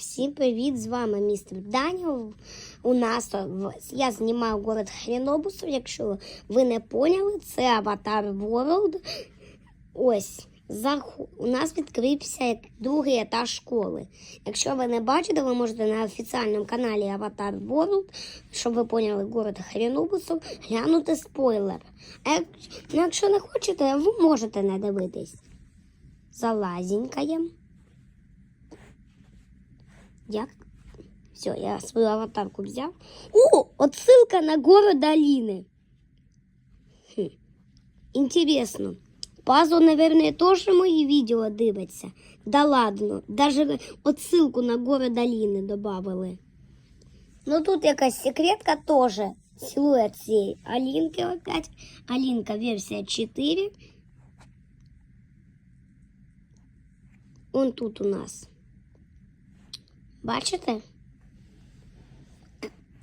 Всім привіт! З вами містер Даніл. У нас я знімаю город Хренобусов. Якщо ви не поняли, це Аватар World. Ось у нас відкрився другий етаж школи. Якщо ви не бачите, ви можете на офіціальному каналі Аватар World, щоб ви поняли город Хренобусов, глянути спойлер. А ну, якщо не хочете, ви можете не дивитись. Залазенькаємо. Як? Все, я свою аватарку взяв. О, отсылка на город Алины. Хм. Интересно. Пазо, наверное, тоже мої відео дивиться. Да ладно, даже отсылку на город Алины добавили. Ну тут якась секретка тоже. Силует цієї Алінки опять. Алінка версія 4. Он тут у нас. Бачите?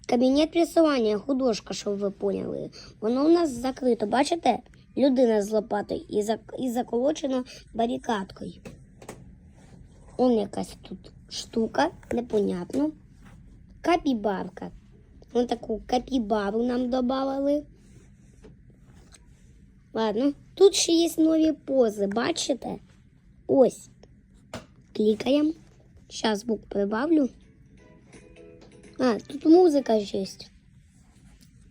Кабінет рисування, художка, щоб ви поняли. Воно у нас закрито, бачите? Людина з лопатою і, зак... і заколочено барикадкою. Он якась тут штука, непонятно. Капібарка. Вон таку капібару нам додали. Ладно, тут ще є нові пози, бачите? Ось. Клікаємо. Сейчас звук прибавлю. А, тут музика ще є.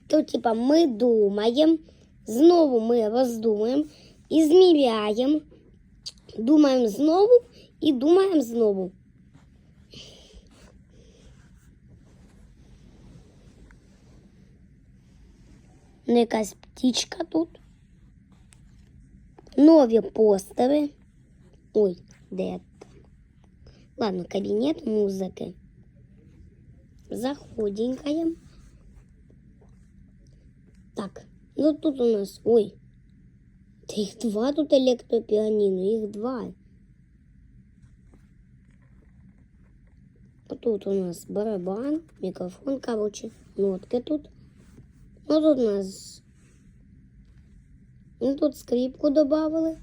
Тут, типа, ми думаємо, знову ми роздумуємо і зміряємо, думаємо знову і думаємо знову. Ну, якась птічка тут. Нові постери. Ой, де там? Ладно, кабинет музыки. Заходенькаем. Так, ну тут у нас... Ой, да их два тут электропианино, их два. Тут у нас барабан, микрофон, короче, нотки тут. Ну тут у нас... Ну тут скрипку добавили.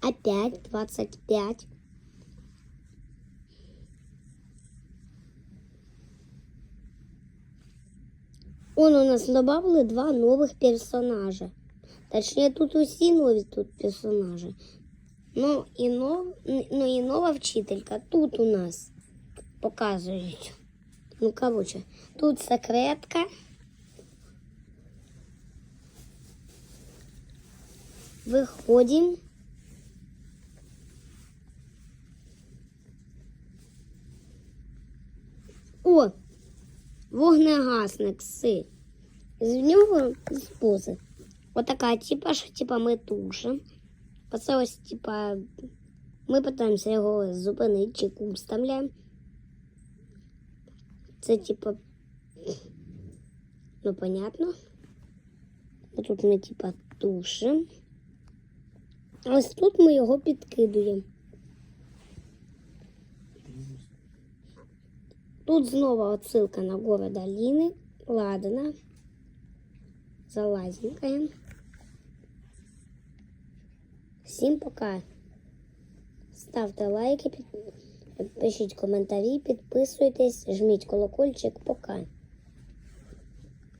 Опять 25. Он у нас добавили два нових персонажа. Точніше, тут усі нові тут персонажі. Ну і, нов... ну, і нова вчителька. Тут у нас показують. Ну, коротше, тут секретка. Виходимо. О! Вогнегасник си. З нього з. Отака, типа, що типа ми тушимо. Оце ось, типа, ми питаємося його зупинити чи куб. Це типа. Ну, понятно. Тут ми, типа, тушимо. Ось тут ми його підкидуємо. Тут снова отсылка на город Алины. Ладно. Залазенькаем. Всім пока. Ставте лайки, пишіть коментарі, підписуйтесь, жміть колокольчик. Пока.